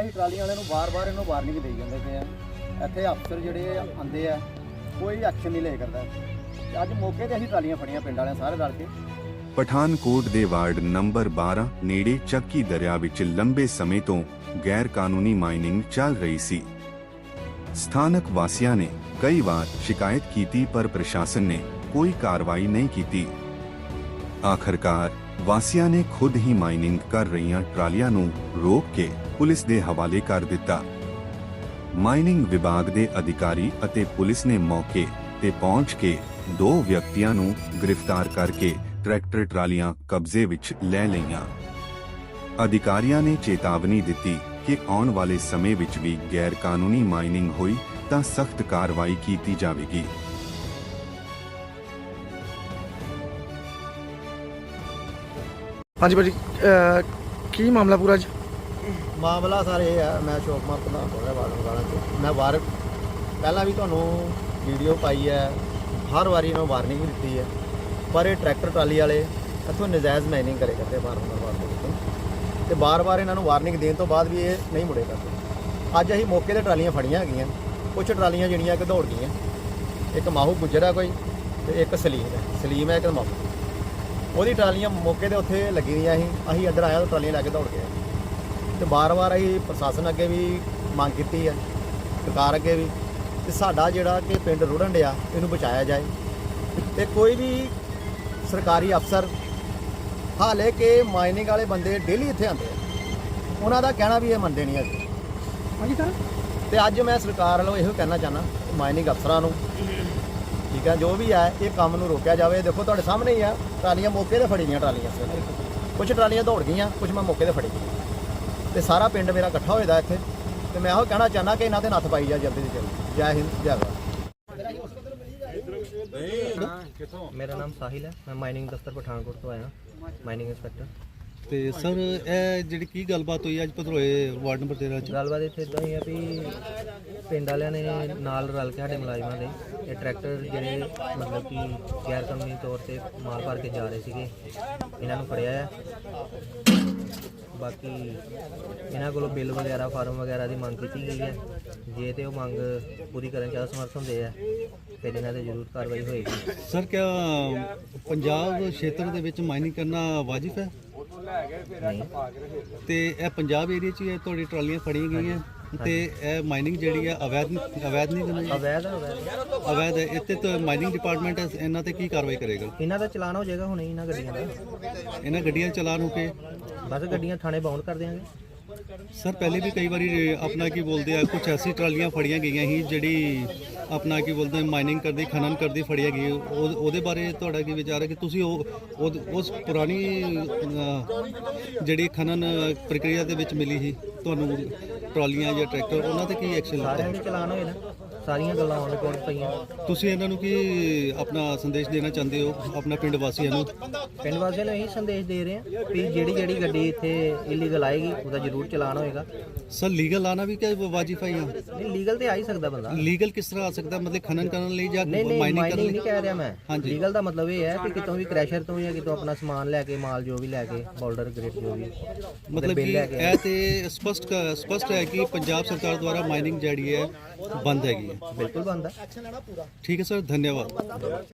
ਅਸੀਂ ਟਰਾਲੀਆਂ ਵਾਲਿਆਂ ਨੂੰ ਵਾਰ-ਵਾਰ ਇਹਨੂੰ ਵਾਰਨਿੰਗ ਦੇਈ ਜਾਂਦੇ ਪਏ ਆ। ਇੱਥੇ ਅਫਸਰ ਜਿਹੜੇ ਆਂਦੇ ਆ, ਕੋਈ ਐਕਸ਼ਨ ਨਹੀਂ ਲੈ ਕਰਦਾ। ਤੇ ਅੱਜ ਮੌਕੇ ਤੇ ਅਸੀਂ ਟਰਾਲੀਆਂ ਫੜੀਆਂ ਪਿੰਡ ਵਾਲਿਆਂ ਸਾਰੇ ਰਲ ਕੇ। ਪਠਾਨਕੋਟ ਦੇ ਵਾਰਡ ਨੰਬਰ 12 ਨੇੜੇ ਚੱਕੀ ਦਰਿਆ ਵਿੱਚ ਲੰਬੇ ਸਮੇਂ ਤੋਂ ਗੈਰ ਕਾਨੂੰਨੀ ਮਾਈਨਿੰਗ ਚੱਲ ਰਹੀ ਸੀ। ਸਥਾਨਕ ਵਾਸੀਆਂ ਨੇ ਕਈ ਵਾਰ ਸ਼ਿਕਾਇਤ ਕੀਤੀ, ਪਰ ਪ੍ਰਸ਼ਾਸਨ ਨੇ ਕੋਈ ਕਾਰਵਾਈ ਨਹੀਂ ਕੀਤੀ। ਆਖਰਕਾਰ, ਵਾਸੀਆਂ ਨੇ ਖੁਦ ਹੀ ਮਾਈਨਿੰਗ ਕਰ ਰਹੀਆਂ ਟਰਾਲੀਆਂ ਨੂੰ ਰੋਕ ਕੇ ਪੁਲਿਸ ਦੇ ਹਵਾਲੇ ਕਰ ਦਿੱਤਾ। ਮਾਈਨਿੰਗ ਵਿਭਾਗ ਦੇ ਅਧਿਕਾਰੀ ਅਤੇ ਪੁਲਿਸ ਨੇ ਮੌਕੇ ਤੇ ਪਹੁੰਚ ਕੇ ਦੋ ਵਿਅਕਤੀਆਂ ਨੂੰ ਗ੍ਰਿਫਤਾਰ ਕਰਕੇ ਟਰੈਕਟਰ ਟਰਾਲੀਆਂ ਕਬਜ਼ੇ ਵਿੱਚ ਲੈ ਲਈਆਂ। ਅਧਿਕਾਰੀਆਂ ਨੇ ਚੇਤਾਵਨੀ ਦਿੱਤੀ ਕਿ ਆਉਣ ਵਾਲੇ ਸਮੇਂ ਵਿੱਚ ਵੀ ਗੈਰ ਕਾਨੂੰਨੀ ਮਾਈਨਿੰਗ ਹੋਈ ਤਾਂ ਸਖਤ ਕਾਰਵਾਈ ਕੀਤੀ ਜਾਵੇਗੀ। ਹਾਂਜੀ ਭਾਜੀ, ਅਹ ਕੀ ਮਾਮਲਾ ਪੂਰਾ ਜੀ ਮਾਮਲਾ ਸਰ ਇਹ ਹੈ ਮੈਂ ਅਸ਼ੋਕ ਕੁਮਾਰ ਪ੍ਰਧਾਨ ਬੋਲ ਰਿਹਾ ਵਾਰਡ ਵਾਲਾ ਤੋਂ ਮੈਂ ਵਾਰ, ਪਹਿਲਾਂ ਵੀ ਤੁਹਾਨੂੰ ਵੀਡੀਓ ਪਾਈ ਹੈ, ਹਰ ਵਾਰੀ ਇਹਨੂੰ ਵਾਰਨਿੰਗ ਵੀ ਦਿੱਤੀ ਹੈ, ਪਰ ਇਹ ਟਰੈਕਟਰ ਟਰਾਲੀ ਵਾਲੇ ਇੱਥੋਂ ਨਜਾਇਜ਼ ਮਾਈਨਿੰਗ ਕਰੇ ਕਰਦੇ ਬਾਰ-ਬਾਰ ਵਾਰ ਦੇ ਵਿੱਚ ਤੇ। ਬਾਰ-ਬਾਰ ਇਹਨਾਂ ਨੂੰ ਵਾਰਨਿੰਗ ਦੇਣ ਤੋਂ ਬਾਅਦ ਵੀ ਇਹ ਨਹੀਂ ਮੁੜੇ ਕਰਦੇ। ਅੱਜ ਅਸੀਂ ਮੌਕੇ ਤੇ ਟਰਾਲੀਆਂ ਫੜੀਆਂ ਹੈਗੀਆਂ ਕੁਝ ਟਰਾਲੀਆਂ ਜਿਹੜੀਆਂ ਕਿ ਦੌੜ ਗਈਆਂ। ਇੱਕ ਮਾਹੂ ਗੁੱਜਰ ਆ ਕੋਈ ਤੇ ਇੱਕ ਸਲੀਮ ਹੈ। ਸਲੀਮ ਹੈ, ਇੱਕ ਮਾਹੂ। ਉਹਦੀ ਟਰਾਲੀਆਂ ਮੌਕੇ ਤੇ ਉੱਥੇ ਲੱਗੀ ਦੀਆਂ ਸੀ। ਅਸੀਂ ਇੱਧਰ ਆਇਆ ਤਾਂ ਟਰਾਲੀਆਂ ਲੈ ਕੇ ਦੌੜ ਗਏ। ਤੇ ਬਾਰ-ਬਾਰ ਅਸੀਂ ਪ੍ਰਸ਼ਾਸਨ ਅੱਗੇ ਵੀ ਮੰਗ ਕੀਤੀ ਹੈ ਸਰਕਾਰ ਅੱਗੇ ਵੀ ਕਿ ਸਾਡਾ ਜਿਹੜਾ ਕਿ ਪਿੰਡ ਰੁੜਨ ਡਿਆ ਇਹਨੂੰ ਬਚਾਇਆ ਜਾਏ। ਤੇ ਕੋਈ ਵੀ ਸਰਕਾਰੀ ਅਫਸਰ ਹਾਲੇ ਕਿ ਮਾਈਨਿੰਗ ਵਾਲੇ ਬੰਦੇ ਡੇਲੀ ਇੱਥੇ ਆਉਂਦੇ ਆ। ਉਹਨਾਂ ਦਾ ਕਹਿਣਾ ਵੀ ਇਹ ਮੰਨਦੇ ਨਹੀਂ ਹੈਗੇ। ਹਾਂਜੀ ਸਰ ਤੇ ਅੱਜ ਮੈਂ ਸਰਕਾਰ ਵੱਲੋਂ ਇਹੋ ਕਹਿਣਾ ਚਾਹਨਾ ਮਾਈਨਿੰਗ ਅਫਸਰਾਂ ਨੂੰ। ਠੀਕ ਹੈ ਜੋ ਵੀ ਹੈ ਇਹ ਕੰਮ ਨੂੰ ਰੋਕਿਆ ਜਾਵੇ। ਦੇਖੋ ਤੁਹਾਡੇ ਸਾਹਮਣੇ ਹੀ ਆ ਟਰਾਲੀਆਂ ਮੌਕੇ ਤੇ ਫੜੀ ਦੀਆਂ ਟਰਾਲੀਆਂ। ਕੁਝ ਟਰਾਲੀਆਂ ਦੌੜ ਗਈਆਂ ਕੁਝ ਮੈਂ ਮੌਕੇ ਤੇ ਫੜੀ ਗਈ ਤੇ ਸਾਰਾ ਪਿੰਡ ਮੇਰਾ ਇਕੱਠਾ ਹੋਇਆ ਦਾ ਇੱਥੇ। ਤੇ ਮੈਂ ਇਹੋ ਕਹਿਣਾ ਚਾਹਨਾ ਕਿ ਇਹਨਾਂ ਤੇ ਨੱਥ ਪਾਈ ਜਾ ਜਲਦੀ ਤੋਂ ਜਲਦੀ। ਜੈ ਹਿੰਦ ਜੈ ਭਾਰਤ। ਮੇਰਾ ਨਾਮ ਸਾਹਿਲ ਹੈ। ਮੈਂ ਮਾਈਨਿੰਗ ਦਫ਼ਤਰ ਪਠਾਨਕੋਟ ਤੋਂ ਆਇਆ। ਮਾਈਨਿੰਗ ਇੰਸਪੈਕਟਰ ਤੇ ਸਰ ਇਹ ਜਿਹੜੀ ਕੀ ਗੱਲਬਾਤ ਹੋਈ ਅੱਜ ਪਧਰੋਏ ਵਾਰਡ ਨੰਬਰ 13 ਚ? ਗੱਲਬਾਤ ਇੱਥੇ ਇਦਾਂ ਹੀ ਆ ਵੀ ਪਿੰਡ ਵਾਲਿਆਂ ਨੇ ਨਾਲ ਰਲ ਕੇ ਸਾਡੇ ਮੁਲਾਜ਼ਮਾਂ ਦੇ ਇਹ ਟਰੈਕਟਰ ਜਿਹੜੇ ਮਤਲਬ ਕਿ ਗੈਰ ਕਾਨੂੰਨੀ ਤੌਰ ਤੇ ਮਾਲ ਭਰ ਕੇ ਜਾ ਰਹੇ ਸੀਗੇ ਇਹਨਾਂ ਨੂੰ ਫੜਿਆ ਹੈ ਬਾਕੀ ਇਹਨਾਂ ਕੋਲੋਂ ਬਿੱਲ ਵਗੈਰਾ ਫਾਰਮ ਵਗੈਰਾ ਦੀ ਮੰਗ ਕੀਤੀ ਗਈ ਹੈ ਜੇ ਤੇ ਉਹ ਮੰਗ ਪੂਰੀ ਕਰਨ ਚ ਅਸਮਰਥ ਹੁੰਦੇ ਆ ਫਿਰ ਇਹਨਾਂ ਤੇ ਜ਼ਰੂਰ ਕਾਰਵਾਈ ਹੋਏਗੀ। ਸਰ ਕਿਆ ਪੰਜਾਬ ਖੇਤਰ ਦੇ ਵਿੱਚ ਮਾਈਨਿੰਗ ਕਰਨਾ ਵਾਜਿਬ ਹੈ? ਤੇ ਇਹ ਪੰਜਾਬ ਏਰੀਆ 'ਚ ਹੀ ਇਹ ਤੁਹਾਡੀ ਟਰਾਲੀਆਂ ਫੜੀਆਂ ਗਈਆਂ। ਤੇ ਇਹ ਮਾਈਨਿੰਗ ਜਿਹੜੀ ਹੈ ਅਵੈਧ ਅਵੈਧ ਨਹੀਂ ਬਣਾਈ? ਅਵੈਧ ਹੈ ਅਵੈਧ। ਅਵੈਧ ਹੈ। ਇੱਥੇ ਤਾਂ ਮਾਈਨਿੰਗ ਡਿਪਾਰਟਮੈਂਟ ਇਹਨਾਂ ਤੇ ਕੀ ਕਾਰਵਾਈ ਕਰੇਗਾ? ਇਹਨਾਂ ਦਾ ਚਲਾਨ ਹੋ ਜਾਏਗਾ ਹੁਣੇ ਇਹਨਾਂ ਗੱਡੀਆਂ ਦਾ। ਇਹਨਾਂ ਗੱਡੀਆਂ ਚਲਾਨ ਹੋ ਕੇ? ਬਸ ਗੱਡੀਆਂ ਥਾਣੇ ਬਾਉਂਡ ਕਰ ਦਿਆਂਗੇ। ਸਰ ਪਹਿਲੇ ਵੀ ਕਈ ਵਾਰੀ ਆਪਣਾ ਕੀ ਬੋਲਦੇ ਆ ਕੁਝ ਐਸੀ ਟਰਾਲੀਆਂ ਫੜੀਆਂ ਗਈਆਂ ਸੀ ਜਿਹੜੀ ਆਪਣਾ ਕੀ ਬੋਲਦੇ ਮਾਈਨਿੰਗ ਕਰਦੀ ਖਨਨ ਕਰਦੀ ਫੜੀਆਂ ਗਈ ਉਹ- ਉਹਦੇ ਬਾਰੇ ਤੁਹਾਡਾ ਕੀ ਵਿਚਾਰ ਹੈ ਕਿ ਤੁਸੀਂ ਉਹ ਉਹ- ਉਸ ਪੁਰਾਣੀ ਜਿਹੜੀ ਖਨਨ ਪ੍ਰਕਿਰਿਆ ਦੇ ਵਿੱਚ ਮਿਲੀ ਸੀ ਤੁਹਾਨੂੰ ਟਰਾਲੀਆਂ ਜਾਂ ਟਰੈਕਟਰ ਉਹਨਾਂ ਤੇ ਕੀ ਐਕਸ਼ਨ ਸਾਰਿਆਂ ਲਿਆ ਦੇ ਚਲਾਨ ਹੋਏ ਨਾ ਸਾਰੀਆਂ ਗੱਲਾਂ ਔਨ ਰਿਕਾਰਡ ਪਈਆਂ। ਤੁਸੀਂ ਇਹਨਾਂ ਨੂੰ ਕੀ ਆਪਣਾ ਸੰਦੇਸ਼ ਦੇਣਾ ਚਾਹੁੰਦੇ ਹੋ? ਆਪਣਾ ਪਿੰਡ ਵਾਸੀਆਂ ਨੂੰ? ਪਿੰਡ ਵਾਸੀਆਂ ਨੂੰ ਇਹੀ ਸੰਦੇਸ਼ ਦੇ ਰਹੇ ਹਾਂ ਵੀ ਜਿਹੜੀ ਜਿਹੜੀ ਗੱਡੀ ਇੱਥੇ ਇਲੀਗਲ ਆਏਗੀ ਉਹਦਾ ਜ਼ਰੂਰ ਚਲਾਨ ਹੋਏਗਾ। ਸਰ ਲੀਗਲ ਆਣਾ ਵੀ ਕਿ ਵਾਜਿਬ ਹੈ ਨਹੀਂ ਲੀਗਲ ਤੇ ਆ ਹੀ ਸਕਦਾ ਬੰਦਾ। ਲੀਗਲ ਕਿਸ ਤਰ੍ਹਾਂ ਆ ਸਕਦਾ? ਮਤਲਬ ਖਨਨ ਕਰਨ ਲਈ ਜਾਂ ਮਾਈਨਿੰਗ ਕਰਨ ਲਈ? ਨਹੀਂ ਕਹਿ ਰਿਹਾ ਮੈਂ। ਲੀਗਲ ਦਾ ਮਤਲਬ ਇਹ ਹੈ ਕਿ ਕਿਤੋਂ ਵੀ ਕ੍ਰੈਸ਼ਰ ਤੋਂ ਜਾਂ ਕਿਤੋਂ ਆਪਣਾ ਸਮਾਨ ਲੈ ਕੇ ਮਾਲ ਜੋ ਵੀ ਲੈ ਕੇ ਬਾਰਡਰ ਗ੍ਰਿਡ ਜੋ ਵੀ ਮਤਲਬ ਇਹ ਤੇ ਸਪਸ਼ਟ ਸਪਸ਼ਟ ਹੈ ਕਿ ਪੰਜਾਬ ਸਰਕਾਰ ਦੁਆਰਾ ਮਾਈਨਿੰਗ ਜਿਹੜੀ ਹੈ ਬੰਦ ਹੈਗੀ ਹੈ। ਬਿਲਕੁਲ ਬੰਦਾ ਠੀਕ ਹੈ ਸਰ ਧੰਨਵਾਦ।